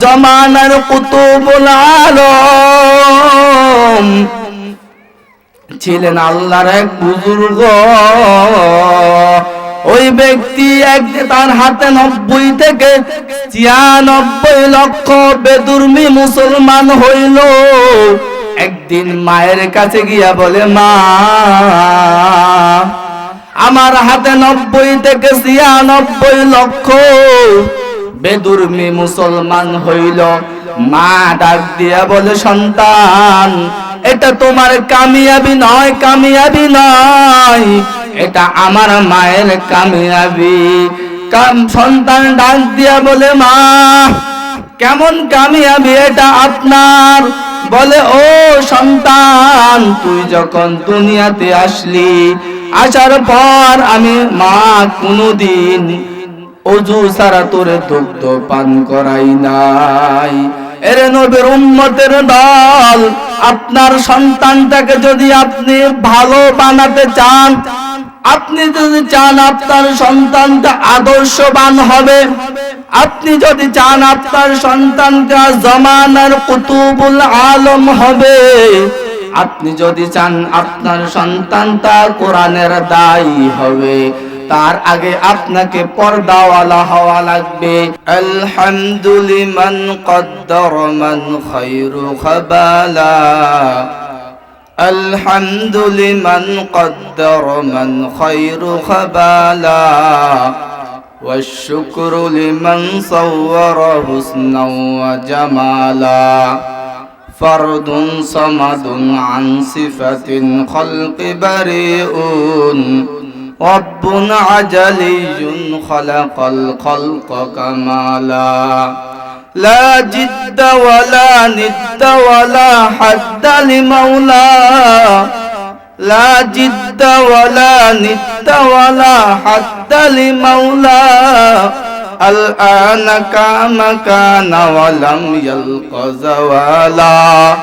জমানার কুতুবুল আলম ছিলেন আল্লাহর এক বুজুর্গ। ওই ব্যক্তি এক তার হাতে নব্বই থেকে ছিয়ানব্বই লক্ষ বেদুর্মি মুসলমান হইল। একদিন মায়ের কাছে গিয়া বলে, মা, আমার হাতে নব্বই থেকে ছিয়ানব্বই লক্ষ বেদুর্মি মুসলমান হইল। মা ডাক দিয়া বলে, সন্তান, এটা তোমার কামিয়াবি নয় কামিয়াবি নয়। এটা আমার মায়ের কামিয়াবি। কাম, সন্তান ডাক দিয়া বলে, মা, কেমন কামিয়াবি এটা আপনার? বলে, ও সন্তান, তুই যখন দুনিয়াতে আসলি, আসার পর আমি মা কোনোদিন অজু সারা তোরে দুগ্ধ পান করাই নাই। এরে নবীর উম্মতের দল, আপনার সন্তানটাকে যদি আপনি ভালো বানাতে চান, আপনি যদি চান আপনার সন্তানটা আদর্শবান হবে, আপনি যদি চান আপনার সন্তানটা জমানার কুতুবুল আলম হবে, আপনি যদি চান আপনার সন্তানটা কোরআনের দায়ী হবে। তার আগে আপনাকে পর্দাওয়ালা হওয়া লাগবে আলহামদুলিমান কদ্দর মান খায়রু খাবালা الحمد لمن قدر من خير خبالا والشكر لمن صور حسنا وجمالا فرد صمد عن صفة خلق بريء رب عجلي خلق الخلق كمالا لا جد ولا ند ولا حد لمولى لا جد ولا ند ولا حد لمولى الآن كما كان ولم يلق زوالا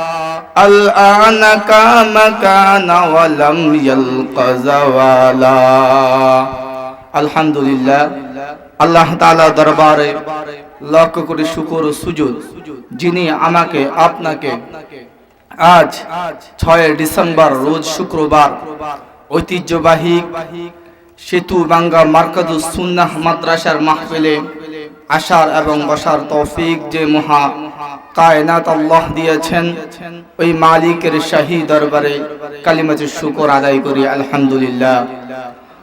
الآن كما كان ولم يلق زوالا الحمد لله আল্লাহ তাআলা দরবারে লক্ষ করে শুকর ও সুজুদ যিনি আমাকে আপনাকে আজ ছয় ডিসেম্বর রোজ শুক্রবার ঐতিহ্যবাহী সেতু বাঙ্গা মার্কাজুস সুন্নাহ মাদ্রাসার মাহফিলে আসার এবং বসার তৌফিক যে মহা কায়নাত আল্লাহ দিয়েছেন, ওই মালিকের শাহী দরবারে কালিমাতে শুকর আদায় করি, আলহামদুলিল্লাহ।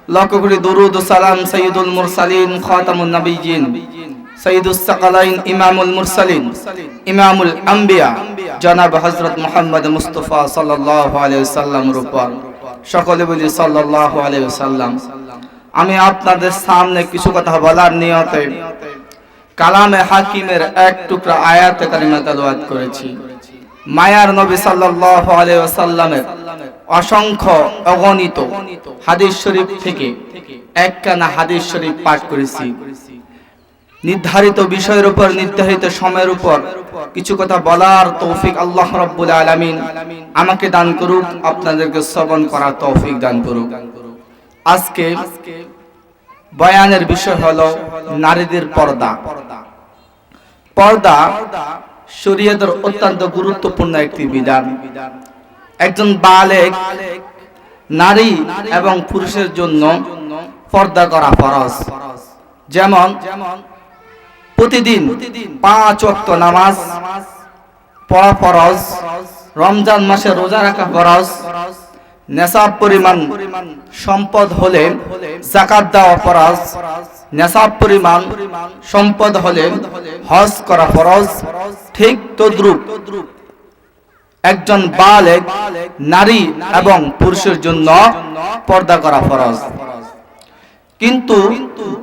লক্ষ্য করি দরুদ সালাম সৈয়দুল মুরসালিন, খাতামুন নবীজিন আমি আপনাদের সামনে কিছু কথা বলার নিয়তে কালামে হাকিমের এক টুকরা আয়াত কারিমা তেলাওয়াত করেছি। মায়ার নবী সাল্লাল্লাহু আলাইহি অসংখ্য অগণিত হাদিস শরীফ থেকে একখানা হাদিস শরীফ পাঠ করেছি। নির্ধারিত বিষয়ের উপর, নির্ধারিত সময়ের উপর কিছু কথা বলার তৌফিক আল্লাহ রাব্বুল আলামিন আমাকে দান করুক, আপনাদেরকে শ্রবণ করার তৌফিক দান করুক। আজকে বয়ানের বিষয় হলো নারীদের পর্দা। পর্দা শরীয়তের অত্যন্ত গুরুত্বপূর্ণ একটি বিধান। একজন বালেক নারী এবং পুরুষের জন্য পর্দা করা ফরজ। যেমন প্রতিদিন পাঁচ ওয়াক্ত নামাজ পড়া ফরজ, রমজান মাসে রোজা রাখা ফরজ নেশাব পরিমাণ সম্পদ হলে জাকাত দেওয়া ফরজ। নেশাব পরিমাণ সম্পদ হলে হজ করা ফরজ। ঠিক তদ্রুপ একজন বালেক, নারী এবং পুরুষের জন্য পর্দা করা ফরজ। কিন্তু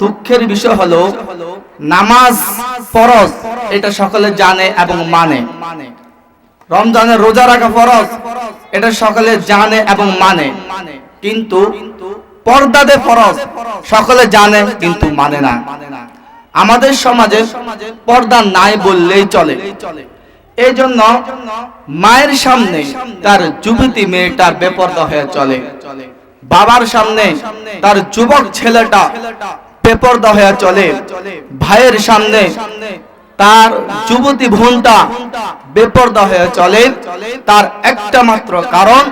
দুঃখের বিষয় হলো, নামাজ ফরজ, এটা সকলে জানে এবং মানে। রমজানের রোজা রাখা ফরজ, এটা সকলে জানে এবং মানে। কিন্তু পর্দাতে ফরজ, সকলে জানে কিন্তু মানে না। আমাদের সমাজে পর্দা নাই বললেই চলে। এই জন্য মায়ের সামনে তার যুবতী মেয়েটা বেপর্দা হয়ে চলে। বাবার সামনে তার যুবক ছেলেটা বেপর্দা হয়ে চলে। ভাইয়ের সামনে তার যুবতী বোনটা বেপর্দা হয়ে চলে। তার একটা মাত্র কারণ,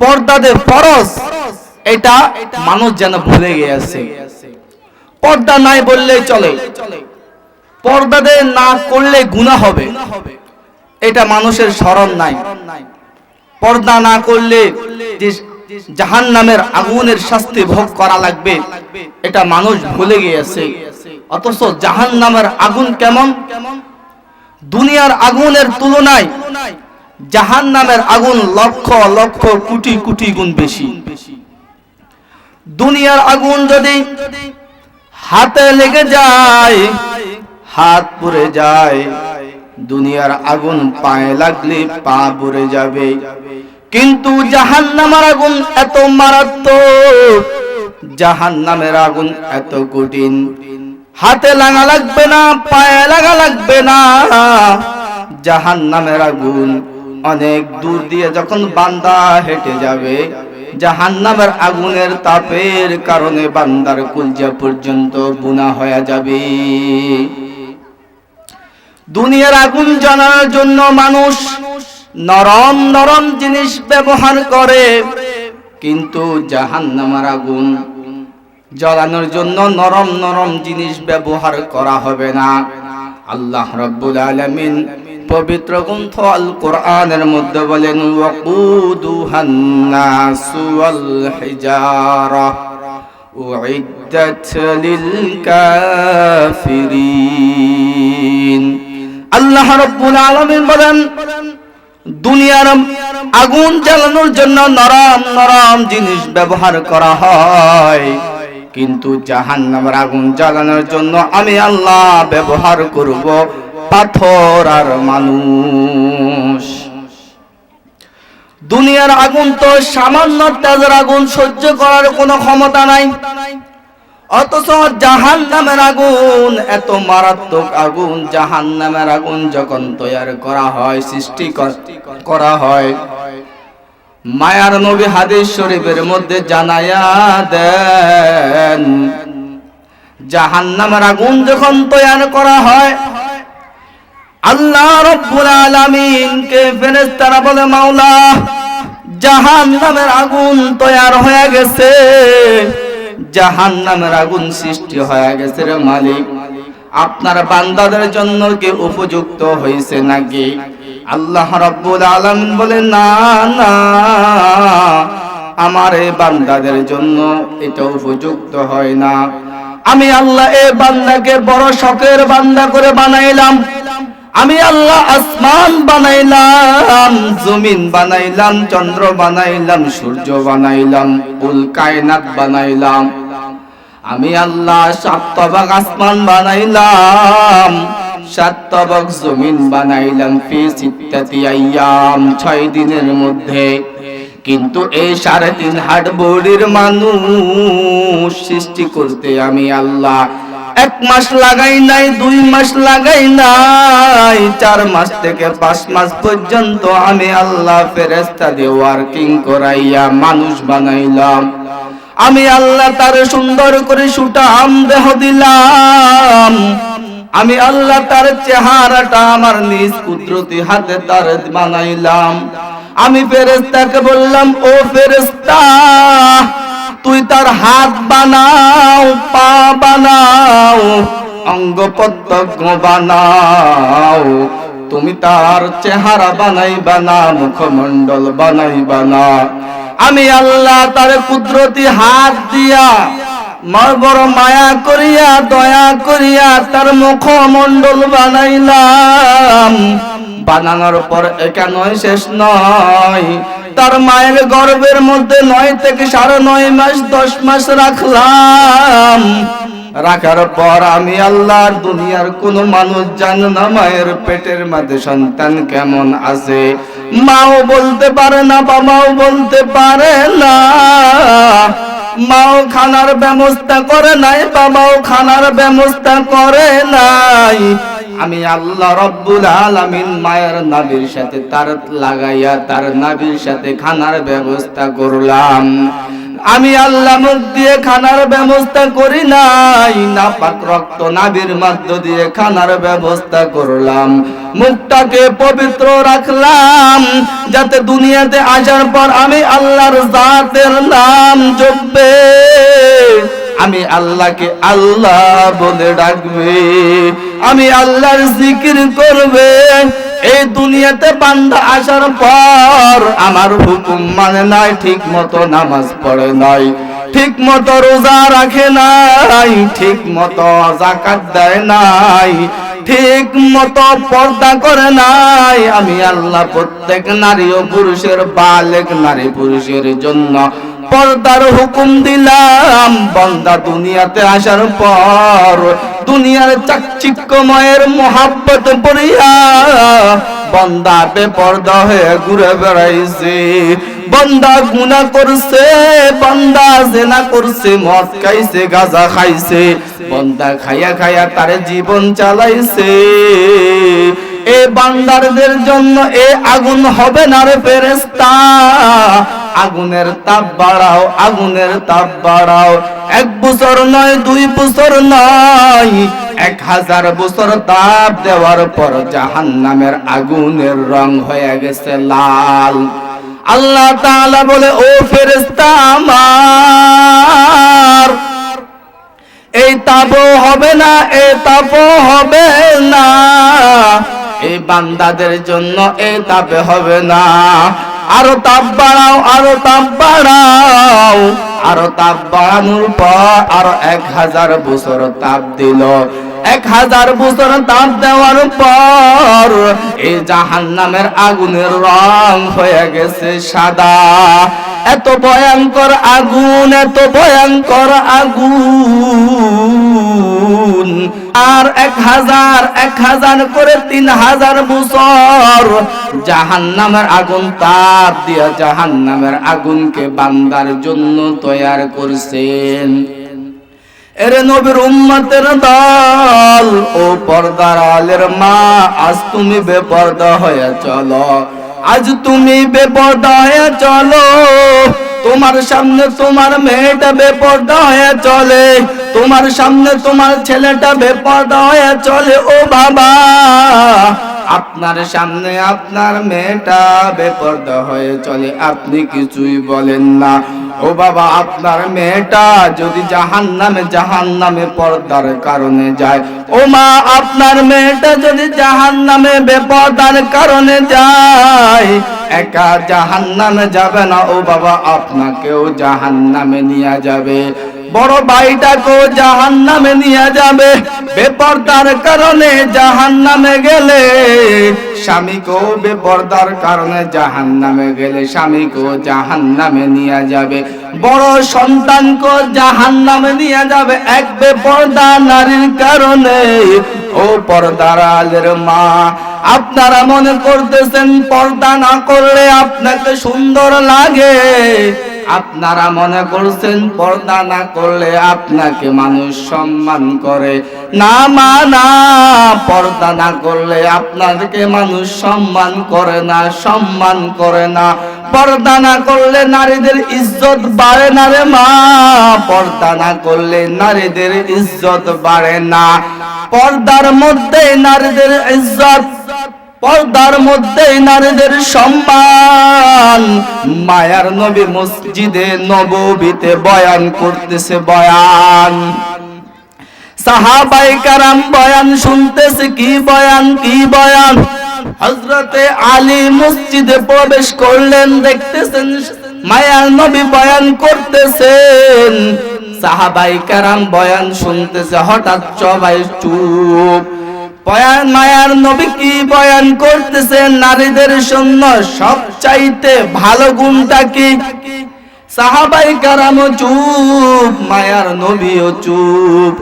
পর্দাদের ফরজ। এটা মানুষ যেন ভুলে গিয়েছে। পর্দা নাই বললেই চলে। পর্দাদে না করলে গুণা হবে। এটা মানুষের স্মরণ নাই। পর্দা না করলে জাহান নামের আগুনের শাস্তি ভোগ করা লাগবে, এটা মানুষ ভুলে গিয়েছে। অথচ জাহান নামের আগুন কেমন? দুনিয়ার আগুনের তুলনায় জাহান নামের আগুন লক্ষ লক্ষ কোটি কোটি গুণ বেশি। দুনিয়ার আগুন যদি হাতে লেগে যায়, হাত পুড়ে যায়, দুনিয়ার আগুন পায়ে লাগলে পা পুড়ে যাবে। কিন্তু জাহান নামের আগুন এত মারাত্মক জাহান নামের আগুন এত কঠিন। হাতে লাগা লাগবে না, পায়ে লাগা লাগবে না। জাহান নামের আগুন অনেক দূর দিয়ে যখন বান্দা হেঁটে যাবে জাহান নামের আগুনের তাপের কারণে বান্দার কুলজা পর্যন্ত বুনা হয়ে যাবে। দুনিয়ার আগুন জানার জন্য মানুষ নরম নরম জিনিস ব্যবহার করে, কিন্তু জাহান নামার আগুন জ্বালানোর জন্য নরম নরম জিনিস ব্যবহার করা হবে না। আল্লাহ রাব্বুল আলামিন পবিত্র গ্রন্থ আল কোরআনের মধ্যে বলেন আল্লাহ রাব্বুল আলামিন বলেন, দুনিয়ার আগুন জ্বালানোর জন্য নরম নরম জিনিস ব্যবহার করা হয়। কিন্তু জাহান্নামের আগুন জ্বালানোর জন্য আমি আল্লাহ ব্যবহার করব পাথর আর মানুষ। দুনিয়ার আগুন তো সামান্য তেজের আগুন সহ্য করার কোনো ক্ষমতা নাই। অথচ জাহান নামের আগুন, এত মারাত্মক আগুন জাহান নামের আগুন যখন তৈরি করা হয়, সৃষ্টি করা হয় মায়ার নবী হাদিস শরীফের মধ্যে জানায়া দেন জাহান নামের আগুন যখন তৈয়ার করা হয়, আল্লাহ রব্বুল আলামিনকে ফেরেশতারা বলে, মাওলা জাহান নামের আগুন তৈয়ার হয়ে গেছে জাহান নামের আগুন সৃষ্টি হয়ে গেছে রে মালিক। আপনার বান্দাদের জন্য কি উপযুক্ত হয়েছে নাকি? আল্লাহ রব্বুল আলম বলে না না, আমার এই বান্দাদের জন্য এটা উপযুক্ত হয় না। আমি আল্লাহ এই বান্দাকে বড় শখের বান্দা করে বানাইলাম। আমি আল্লাহ আসমান বানাইলাম, জমিন বানাইলাম, চন্দ্র বানাইলাম, সূর্য বানাইলাম উল কায়নাত বানাইলাম। আমি আল্লাহ সাতভাগ আসমান বানাইলাম। সাতভাগ জমিন বানাইলাম ফি সিত্তাতি আইয়াম, ছয় দিনের মধ্যে। কিন্তু এই সাড়ে তিন হাট বড়ির মানুষ সৃষ্টি করতে আমি আল্লাহ। এক মাস লাগাই নাই, দুই মাস লাগাই নাই, চার মাস থেকে পাঁচ মাস পর্যন্ত আমি আল্লাহ ফেরেস্তা দিয়ে ওয়ার্কিং করাইয়া মানুষ বানাইলাম। আমি আল্লাহ তার সুন্দর করে সুটাম দেহ দিলাম। আমি আল্লাহ তার চেহারাটা আমার নিজ কুদরতি হাতে তার বানাইলাম। আমি ফেরেস্তাকে বললাম, ও ফেরেস্তা তুই তার হাত বানাও, পা বানাও অঙ্গ প্রত্যঙ্গ বানাও, তুমি তার চেহারা বানাইবা না, মুখমণ্ডল বানাইবা না। আমি আল্লাহ তার কুদরতি হাত দিয়া মার বড় মায়া করিয়া, দয়া করিয়া তার মুখ মুখমণ্ডল বানাইলাম। বানানোর পর একানই শেষ নয়। তার মায়ের গর্বের মধ্যে নয় থেকে সাড়ে নয় মাস, দশ মাস রাখলাম। রাখার পর আমি আল্লাহর দুনিয়ার কোন মানুষ জানে না মায়ের পেটের মধ্যে সন্তান কেমন আছে। মাও বলতে পারে না, বাবাও বলতে পারে না। মাও খানার ব্যবস্থা করে নাই বাবাও খানার ব্যবস্থা করে নাই। আমি আল্লাহ রব্বুল আলামিন মায়ের নাবির সাথে তার লাগাইয়া তার নাবির সাথে খানার ব্যবস্থা করলাম। আমি আল্লাহ মুখ দিয়ে খানার ব্যবস্থা করি নাই। না পাক রক্ত নাবির মধ্য দিয়ে খানার ব্যবস্থা করলাম। মুখটাকে পবিত্র রাখলাম, যাতে দুনিয়াতে আসার পর আমি আল্লাহর জাতের নাম জপবে। আমি আল্লাহকে আল্লাহ বলে ডাকবে, আমি আল্লাহর জিকির করবে। এই দুনিয়াতে বান্দা আসার পর আমার হুকুম মানে নাই ঠিক মতো নামাজ পড়ে নাই ঠিক মতো রোজা রাখে নাই ঠিক মতো জাকাত দেয় নাই ঠিক মতো পর্দা করে নাই। আমি আল্লাহ প্রত্যেক নারী ও পুরুষের বালেক নারী পুরুষের জন্য পর্দার হুকুম দিলাম, বন্দা দুনিয়াতে আসার পর দুনিয়ার চাকচিক্যময়ের মোহাব্বত পড়িয়া বন্দা বেপর্দা হয়ে ঘুরে বেড়াইছে। বন্দা গুনা করছে, বন্দা জেনা করছে, মদ খাইছে, গাজা খাইছে, বন্দা খাইয়া খাইয়া তার জীবন চালাইছে। এ বান্দারদের জন্য এ আগুন হবে না রে ফেরেস্তা আগুনের তাপ বাড়াও, আগুনের তাপ বাড়াও। এক বছর নয়, দুই বছর নয়, এক হাজার বছর তাপ দেওয়ার পর জাহান নামের আগুনের রং হয়ে গেছে লাল। আল্লাহ তাআলা বলে, ও ফেরেস্তা আমার, এই তাপও হবে না এই তাপ হবে না, এই বান্দাদের জন্য এই তাপে হবে না। আরও তাপ বাড়াও, আরও তাপ বাড়াও। আরও তাপ বাড়ানোর পর আরও এক হাজার বছর তাপ দিল। এক হাজার বছর তাপ দেওয়ার পর এই জাহান নামের আগুনের রং হয়ে গেছে সাদা। এত ভয়ঙ্কর আগুন, এত ভয়ঙ্কর আগুন। আর এক হাজার এক হাজার করে তিন হাজার বছর জাহান নামের আগুন তাপ দিয়া জাহান নামের আগুনকে বান্দার জন্য তৈয়ার করছেন। এরে নবীর উম্মতের দল, ও পর্দার আলের মা, আজ তুমি বেপর্দা হয়ে চলো। আজ তুমি বেপর্দা হয়ে চলো। তোমার সামনে তোমার মেয়েটা বেপর্দা হয়ে চলে। তোমার সামনে তোমার ছেলেটা বেপর্দা হয়ে চলে। ও বাবা, আপনার সামনে আপনার মেয়েটা বেপর্দা হয়ে চলে। আপনি কিছুই বলেন না। ও বাবা, আপনার মেয়েটা যদি জাহান নামে জাহান নামে পর্দার কারণে যায়। ও মা, আপনার মেয়েটা যদি জাহান নামে বেপর্দার কারণে যায়। একা জাহান নামে যাবে না। ও বাবা, আপনাকেও জাহান নামে নিয়ে যাবে। বড় ভাইটাকেও জাহান নামে নিয়ে যাবে। বেপর্দার কারণে জাহান নামে গেলে স্বামীকেও বেপর্দার কারণে জাহান নামে গেলে স্বামীকেও জাহান নামে নিয়ে যাবে। বড় সন্তানকেও জাহান নামে নিয়ে যাবে এক বেপর্দা নারীর কারণে। ও পর্দার আলের মা আপনারা মনে করতেছেন পর্দা না করলে আপনাকে সুন্দর লাগে। আপনারা মনে করছেন পর্দা না করলে আপনাকে মানুষ সম্মান করে। না মা, না, পর্দা না করলে আপনাকে মানুষ সম্মান করে না, সম্মান করে না। পর্দা না করলে নারীদের ইজ্জত বাড়ে না রে মা। পর্দা না করলে নারীদের ইজ্জত বাড়ে না। পর্দার মধ্যে নারীদের ইজ্জত পর্দার মধ্যে নারীদের সম্মান। মায়ার নবী মসজিদে নববীতে বয়ান করতেছে বয়ান। সাহাবাই কারাম বয়ান শুনতেছে কি বয়ান কি বয়ান? হজরতে আলী মসজিদে প্রবেশ করলেন, দেখতেছেন মায়ার নবী বয়ান করতেছেন। সাহাবাই কারাম বয়ান শুনতেছে, হঠাৎ সবাই চুপ। বয়ান মায়ার নবী কি বয়ান করতেছেন নারীদের জন্য সবচাইতে ভালো গুণটা কি? সাহাবাই কারাম চুপ, মায়ার নবীও চুপ।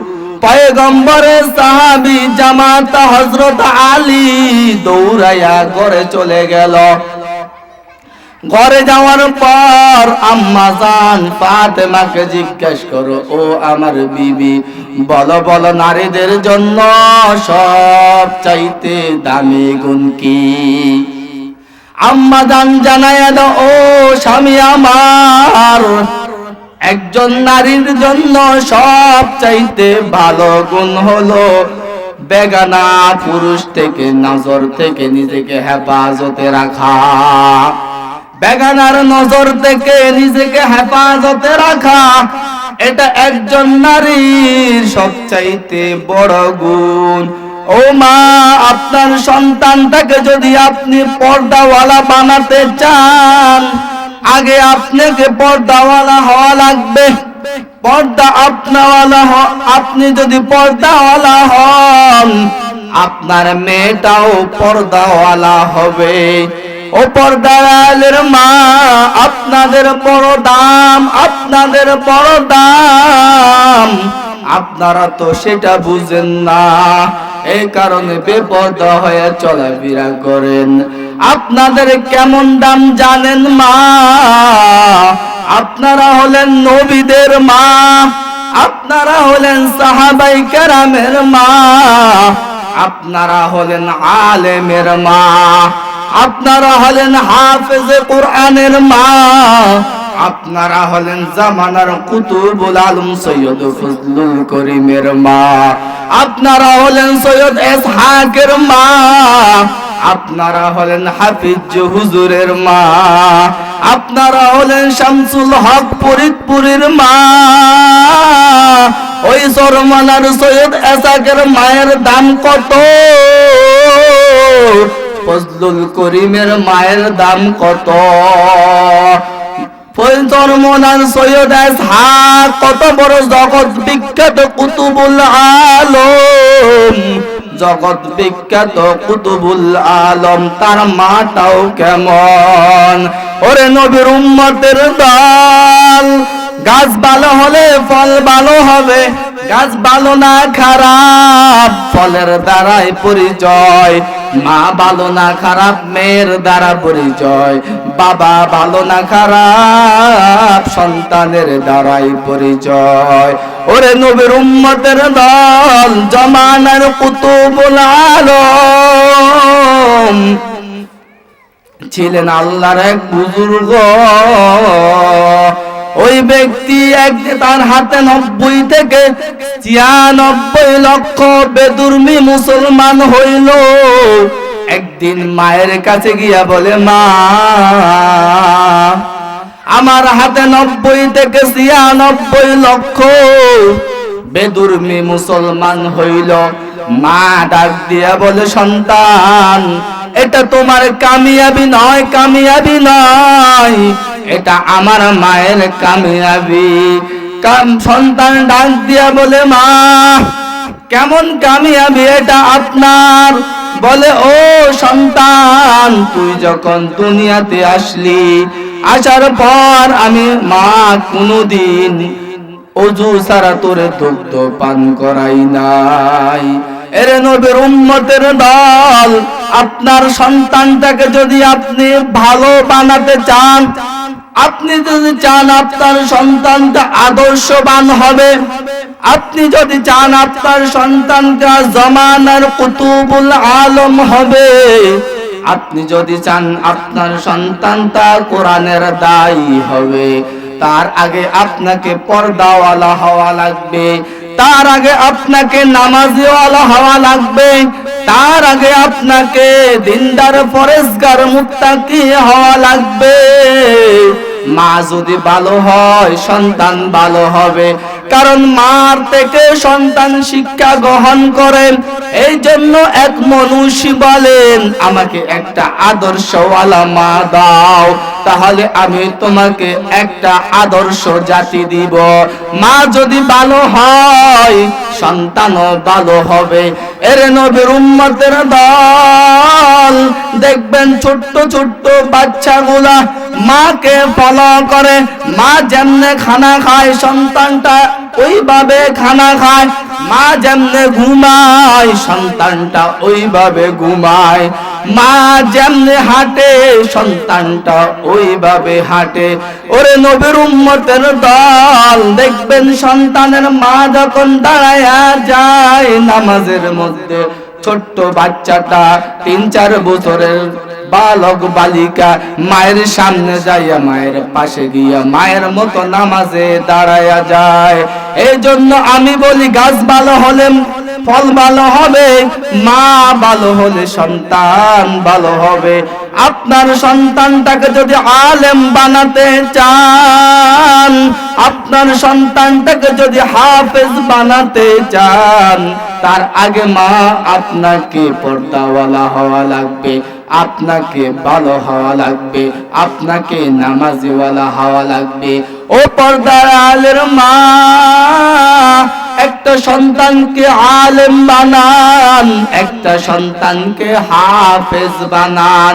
পয়গম্বরে সাহাবি জামাত হজরত আলী দৌড়াইয়া করে চলে গেল। ঘরে যাওয়ার পর আম্মা জান ফাতেমাকে জিজ্ঞেস করো, ও আমার বিবি, বলো বলো, নারীদের জন্য সব চাইতে দামি গুণ কি? আম্মা জান জানায় দাও, ও স্বামী আমার, একজন নারীর জন্য সব চাইতে ভালো গুণ হলো বেগানা পুরুষ থেকে, নজর থেকে নিজেকে হেফাজতে রাখা। বেগানার নজর থেকে নিজেকে হেফাজতে রাখা। এটা একজন নারীর সবচাইতে বড় গুণ। ও মা, আপনার সন্তানটাকে যদি আপনি পর্দাওয়ালা বানাতে চান, আগে আপনাকে পর্দাওয়ালা হওয়া লাগবে। পর্দা আপনাওয়ালা আপনি যদি পর্দাওয়ালা হন, আপনার মেয়েটাও পর্দাওয়ালা হবে। ও পর্দালের মা, আপনাদের বড় দাম আপনাদের বড় দাম আপনারা তো সেটা বুঝেন না এই কারণে বেপর্দা হয়ে চলাফেরা করেন। আপনাদের কেমন দাম জানেন মা? আপনারা হলেন নবীদের মা, আপনারা হলেন সাহাবাই কেরামের মা, আপনারা হলেন আলেমের মা। আপনারা হলেন হাফেজে কোরআনের মা, আপনারা হলেন জামানার কুতুবুল আলম সৈয়দ ফজলুল করিমের মা, আপনারা হলেন সৈয়দ এসহাকের মা, আপনারা হলেন হাফিজ হুজুরের মা, আপনারা হলেন শামসুল হক ফরিদপুরের মা। ওই সরমানার সৈয়দ এসাকের মায়ের দাম কত? ফজলুল করিমের মায়ের দাম কত? কত? বড় বিখ্যাত বিখ্যাত আলম, তার মাটাও কেমন? ওরে নবীর উম্মতের দল, গাছ ভালো হলে ফল ভালো হবে, গাছ ভালো না খারাপ, ফলের দ্বারাই পরিচয়। মা ভালো না খারাপ, মেয়ের দ্বারা পরিচয়। বাবা ভালো না খারাপ, সন্তানের দ্বারাই পরিচয়। ওরে নবীর উম্মতের দল, জমানার কুতুবুল আলম। ছিলেন আল্লাহর এক বুজুর্গ। ওই ব্যক্তি এক তার হাতে নব্বই থেকে ছিয়ানব্বই লক্ষ বেদুর্মি মুসলমান হইল। একদিন মায়ের কাছে গিয়া বলে, মা, আমার হাতে নব্বই থেকে ছিয়ানব্বই লক্ষ বেদুর্মি মুসলমান হইল। মা ডাক দিয়া বলে, সন্তান, এটা তোমার কামিয়াবি নয় কামিয়াবি নয়। এটা আমার মায়ের কামিয়াবি। কাম সন্তান ডাক দিয়া বলে, মা, কেমন কামিয়াবি এটা আপনার? বলে, ও সন্তান, তুই যখন দুনিয়াতে আসলি, আসার পর আমি মা কোনোদিন অজু সারা তোরে দুগ্ধ পান করাই নাই। এরে নবীর উম্মতের দল, আপনার সন্তানটাকে যদি আপনি ভালো বানাতে চান আপনি যদি চান আপনার সন্তানটা আদর্শবান হবে, আপনি যদি চান আপনার সন্তানটা জমানার কুতুবুল আলম হবে, আপনি যদি চান আপনার সন্তানটা কোরআনের দায়ী হবে, তার আগে আপনাকে পর্দাওয়ালা হওয়া লাগবে, তার আগে আপনাকে নামাজিওয়ালা হওয়া লাগবে তার আগে আপনাকে দিনদার মুক্তা কি হওয়া লাগবে? মা যদি ভালো হয়, সন্তান ভালো হবে। কারণ মার থেকে সন্তান শিক্ষা গ্রহণ করেন। এই জন্য এক মনুষ্য বলেন, আমাকে একটা আদর্শওয়ালা মা দাও, তাহলে আমি তোমাকে একটা আদর্শ জাতি দিব। মা যদি ভালো হয়, সন্তানও ভালো হবে। এর নবীর উম্মতের দল, দেখবেন ছোট্ট ছোট্ট বাচ্চাগুলা মাকে ফলো করে। মা যেমনে খানা খায়, সন্তানটা ওইভাবে খানা খায়, মা যেমনে ঘুমায়, সন্তানটা ওইভাবে ঘুমায়। মা যেমনে হাঁটে, সন্তানটা ওইভাবে হাঁটে। ওরে নবীর উম্মতের দল, দেখবেন সন্তানের মা যখন দাঁড়ায়া যায় নামাজের মধ্যে, ছোট্ট বাচ্চাটা তিন চার বছরের বালক বালিকা, মায়ের সামনে যাইয়া মায়ের পাশে গিয়া মায়ের মতো নামাজে দাঁড়ায়া যায়। এই জন্য আমি বলি, গাছ ভালো হলে ফল ভালো হবে, মা ভালো হলে সন্তান ভালো হবে। আপনার সন্তানটাকে যদি আলেম বানাতে চান, আপনার সন্তানটাকে যদি হাফেজ বানাতে চান, তার আগে মা আপনাকে পর্দাওয়ালা হওয়া লাগবে। আপনাকে ভালো হওয়া লাগবে, আপনাকে নামাজিওয়ালা হওয়া লাগবে। ও পর্দার আলের মা, একটা সন্তানকে আলেম বানান, একটা সন্তানকে হাফেজ বানান,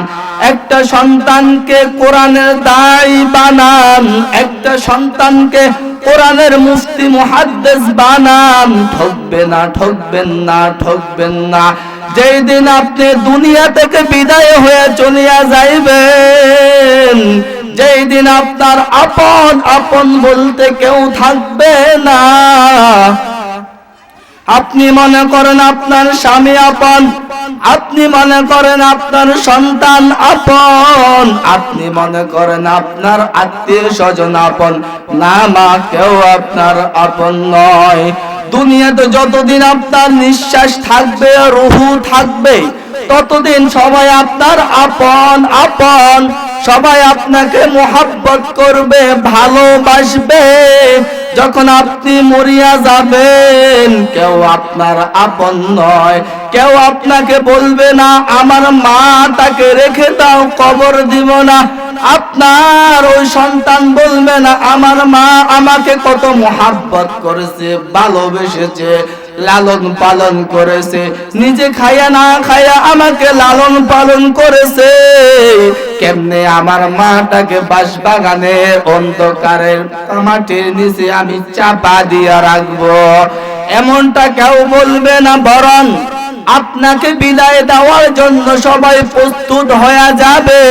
একটা সন্তানকে কোরআনের দায়ী বানান, একটা সন্তানকে কোরআনের মুফতি, মুহাদ্দিস বানান। ঠকবে না, ঠকবেন না ঠকবেন না। যেই দিন আপনি দুনিয়া থেকে বিদায় হয়ে চলিয়া যাইবেন যেই দিন আপনার আপন আপন বলতে কেউ থাকবে না। আপনি মনে করেন আপনার স্বামী আপন, আপনি মনে করেন আপনার সন্তান আপন, আপনি মনে করেন আপনার আত্মীয় স্বজন আপন। না মা, কেউ আপনার আপন নয়। দুনিয়াতে যতদিন আপনার নিঃশ্বাস থাকবে রুহু থাকবে ততদিন সবাই আপনার আপন আপন। সবাই আপনাকে মোহাব্বত করবে, ভালোবাসবে। যখন আপনি মরিয়া যাবেন, কেউ আপনার আপন নয়। কেউ আপনাকে বলবে না, আমার মা তাকে রেখে দাও, কবর দিব না। আপনার ওই সন্তান বলবে না, আমার মা আমাকে কত মোহাব্বত করেছে, ভালোবেসেছে। লালন পালন করেছে। নিজে খায়া না খায়া আমাকে লালন পালন করেছে। কেমনে আমার মাটাকে বাস বাগানের অন্ধকারের মাটির নিচে আমি চাপা দিয়া রাখব? এমনটা কেউ বলবে না বরং আপনাকে বিদায় দেওয়ার জন্য সবাই প্রস্তুত হয়ে যাবে।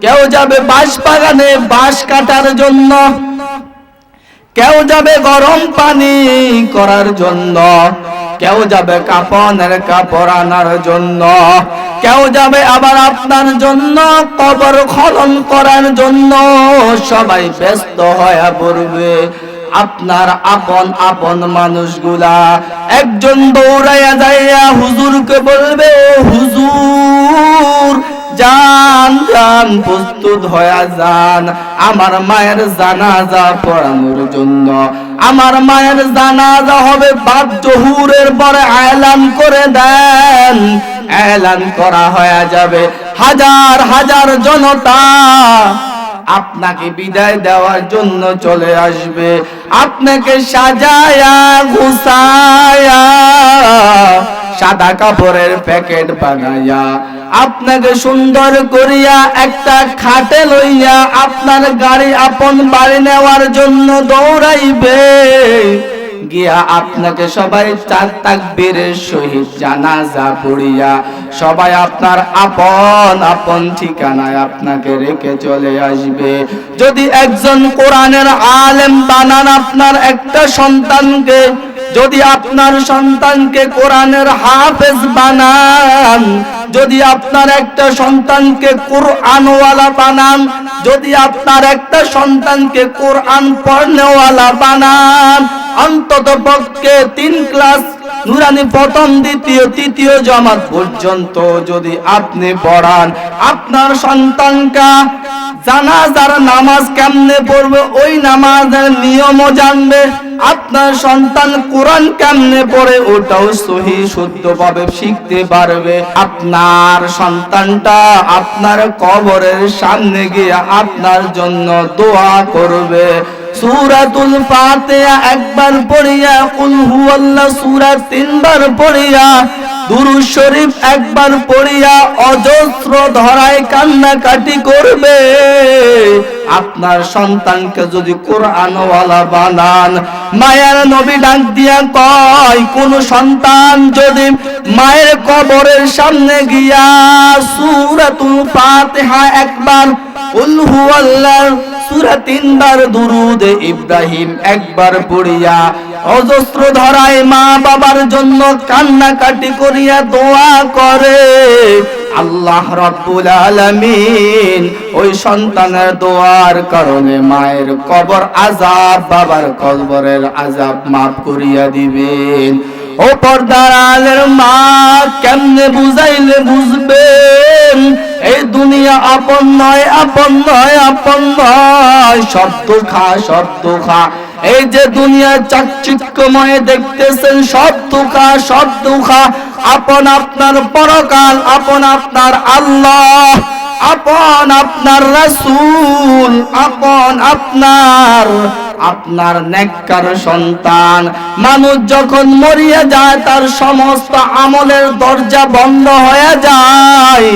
কেউ যাবে বাঁশ বাগানে বাঁশ কাটার জন্য। কেউ যাবে গরম পানি করার জন্য, কেউ যাবে কাপনের কাপড় আনার জন্য, কেউ যাবে আবার আপনার জন্য কবর খনন করার জন্য। সবাই ব্যস্ত হয়ে পড়বে। আপনার আপন আপন মানুষগুলা একজন দৌড়াইয়া যাইয়া হুজুরকে বলবে "ও হুজুর যান যান প্রস্তুত হয়ে যান। আমার মায়ের জানাজা পড়ানোর জন্য। আমার মায়ের জানাজা হবে বাদ জহুরের পরে এলান করে দেন। এলান করা হয়ে যাবে। হাজার হাজার জনতা আপনাকে বিদায় দেওয়ার জন্য চলে আসবে। আপনাকে সাজায়া ঘুষায়া সাদা কাপড়ের প্যাকেট বানাইয়া আপনাকে সুন্দর করিয়া একটা খাটে লইয়া আপনার গাড়ি আপন বাড়ি নেওয়ার জন্য দৌড়াইবে। গিয়া আপনাকে সবাই চার তাকবীরের সহিত জানাজা পড়িয়া সবাই আপনার আপন আপন ঠিকানায় আপনাকে রেখে চলে আসবে। যদি একজন কোরআনের আলেম বানান আপনার একটা সন্তানকে যদি আপনার সন্তানকে কোরআনের হাফেজ বানান, যদি আপনার একটা সন্তানকে কোরআনওয়ালা বানান, যদি আপনার একটা সন্তানকে কোরআন পড়নেওয়ালা বানান অন্তত পক্ষে তিন ক্লাস নুরানি প্রথম, দ্বিতীয়, তৃতীয় জমাত পর্যন্ত যদি আপনি পড়ান, আপনার সন্তানকা জানাজার নামাজ কেমনে পড়বে, ওই নামাজের নিয়মও জানবে, আপনার সন্তান কোরআন কেমনে পড়ে, ওটাও সহি শুদ্ধভাবে শিখতে পারবে। আপনার সন্তানটা আপনার কবরের সামনে গিয়ে আপনার জন্য দোয়া করবে। সূরাতুল ফাতিহা একবার পড়িয়া, কুল হুয়াল্লাহ তিনবার পড়িয়া, দুরুদ শরীফ একবার পড়িয়া, অজস্র ধরায় করবে। আপনার সন্তানকে যদি কোরআনওয়ালা বানান, মায়ের নবী ডাক দিয়া কয়, কোন সন্তান যদি মায়ের কবরের সামনে গিয়া সূরাতুল ফাতিহা একবার, কুল হুয়াল্লাহ সুরা তিনবার দুরুদ ইব্রাহিম একবার পড়িয়া অজস্র ধরায় মা বাবার জন্য কান্নাকাটি করিয়া দোয়া করে। আল্লাহ রব্বুল আলামিন ওই সন্তানের দোয়ার কারণে মায়ের কবর আজাব বাবার কবরের আজাব মাফ করিয়া দিবেন। ও পর্দার আলের মা, কেমনে বুঝাইলে বুঝবেন? এই দুনিয়া আপন নয় আপন নয় আপন নয়। শব্দ খা শব্দ খা। এই যে দুনিয়া চাকচিক্যময় দেখতেছেন, সব দুঃখা সব দুঃখা। আপন আপনার পরকাল, আপন আপনার আল্লাহ, আপন আপনার রাসূল, আপন আপনার আপনার নেককার সন্তান। মানুষ যখন মরিয়া যায়, তার সমস্ত আমলের দরজা বন্ধ হয়ে যায়।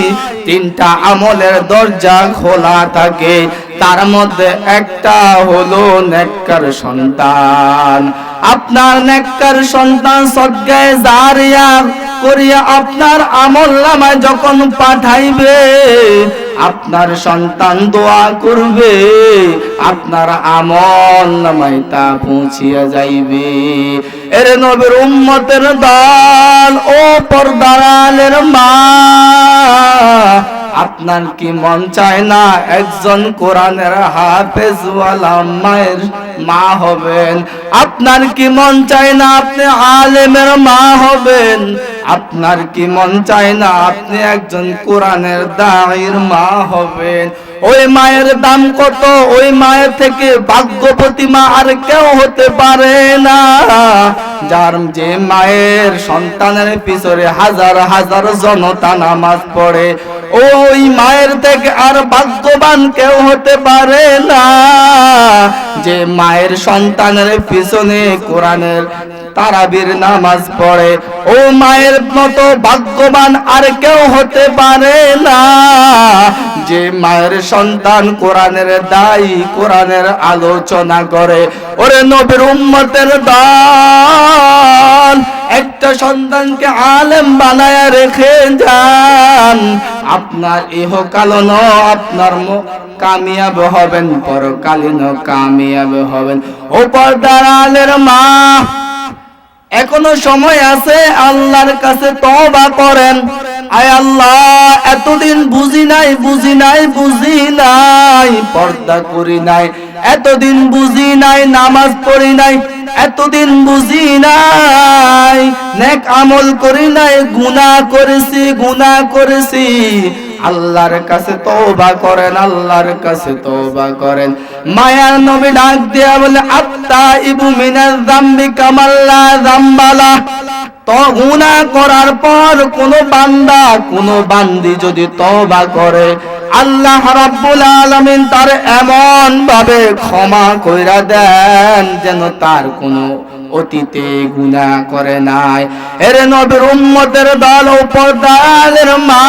তিনটা আমলের দরজা খোলা থাকে। তার মধ্যে একটা হলো নেককার সন্তান। আপনার নেককার সন্তান সজ্ঞায় জারিয়া করিয়া আপনার আমল নামায় যখন পাঠাইবে আপনার সন্তান দোয়া করবে, আপনার আমল নামায় তা পৌঁছিয়া যাইবে। এর নবীর উম্মতের দল ও পর্দারালের মা, আপনার কি মন চায় না একজন কোরআনের হাফেজওয়ালা মায়ের মা হবেন? আপনার কি মন চায় না আপনি আলেমের মা হবেন? আপনার কি মন চায় না? আপনি একজন কোরআনের দায়ের মা হবেন। ওই মায়ের দাম কত? ওই মায়ের থেকে ভাগ্যবতী মা আর কেউ হতে পারে না। যার যে মায়ের সন্তানের পিছনে হাজার হাজার জনতা নামাজ পড়ে, ওই মায়ের থেকে আর ভাগ্যবান কেউ হতে পারে না। যে মায়ের সন্তানের পিছনে কোরআনের তারাবির নামাজ পড়ে। ও মায়ের মতো ভাগ্যবান আর কেউ হতে পারে না। যে মায়ের সন্তান কোরআনের দায়ী, কোরআনের আলোচনা করে, ওরে নবীর উম্মতের দল একটা সন্তানকে আলেম বানায় রেখে যান। আপনার ইহকালন আপনার কামিয়াব হবেন, পরকালীন কামিয়াব হবেন। ও পর্দার আলের মা এখনও সময় আছে, আল্লাহর কাছে তওবা করেন। আয় আল্লাহ, এতদিন বুঝি নাই বুঝি নাই বুঝি নাই, পর্দা করি নাই। এতদিন বুঝি নাই, নামাজ পড়ি নাই, এতদিন বুঝি নাই, নেক আমল করি নাই, গুনাহ করেছি গুনাহ করেছি। আল্লাহর কাছে তওবা করেন, আল্লাহর কাছে তওবা করেন। মায়ার নবী ডাক দিয়া বলে আত্তা ইবু মিনাল যামবি কামাল্লা যামবালা। তো গুনাহ করার পর কোন বান্দা, কোন বান্দি যদি তওবা করে, আল্লাহ রাব্বুল আলামিন তার এমন ভাবে ক্ষমা কইরা দেন যেন তার কোনো অতীতে গুণা করে নাই। এর নবীর উম্মতের দল ও পর্দালের মা,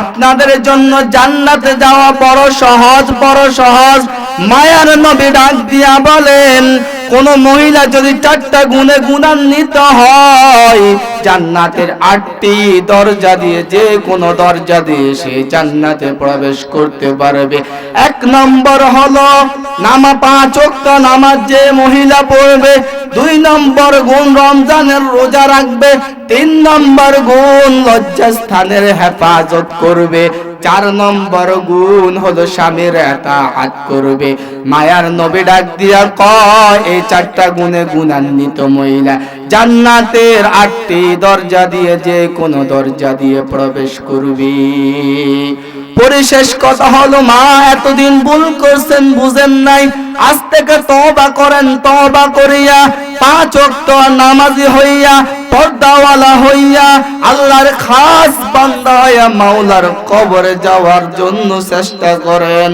আপনাদের জন্য জান্নাতে যাওয়া বড় সহজ বড় সহজ। মায়ার নবী ডাক দিয়া বলেন কোন মহিলা যদি চারটা গুণে গুণান্বিত হয়, জান্নাতের আটটি দরজা দিয়ে যে কোনো দরজা দিয়ে সে জান্নাতে প্রবেশ করতে পারবে। এক নম্বর হলো নামা পাঁচ ওয়াক্ত নামাজ যে মহিলা পড়বে, দুই নম্বর গুণ রমজানের রোজা রাখবে, তিন নম্বর গুণ লজ্জাস্থানের হেফাজত করবে। চার নম্বর গুণ হলো স্বামীর হাত করবে। মায়ার নবী ডাক দিয়া কয়, এই চারটা গুণে গুণান্বিত মহিলা, জান্নাতের আটটি দরজা দিয়ে যে কোনো দরজা দিয়ে প্রবেশ করবে। পরিশেষ কথা হলো, মা, এতদিন ভুল করছেন, বুঝেন নাই। আজ থেকে তওবা করেন, তওবা করিয়া পাঁচ ওয়াক্ত নামাজি হইয়া পর্দাওয়ালা হইয়া আল্লাহর খাস বান্দা মাওলার কবরে যাওয়ার জন্য চেষ্টা করেন।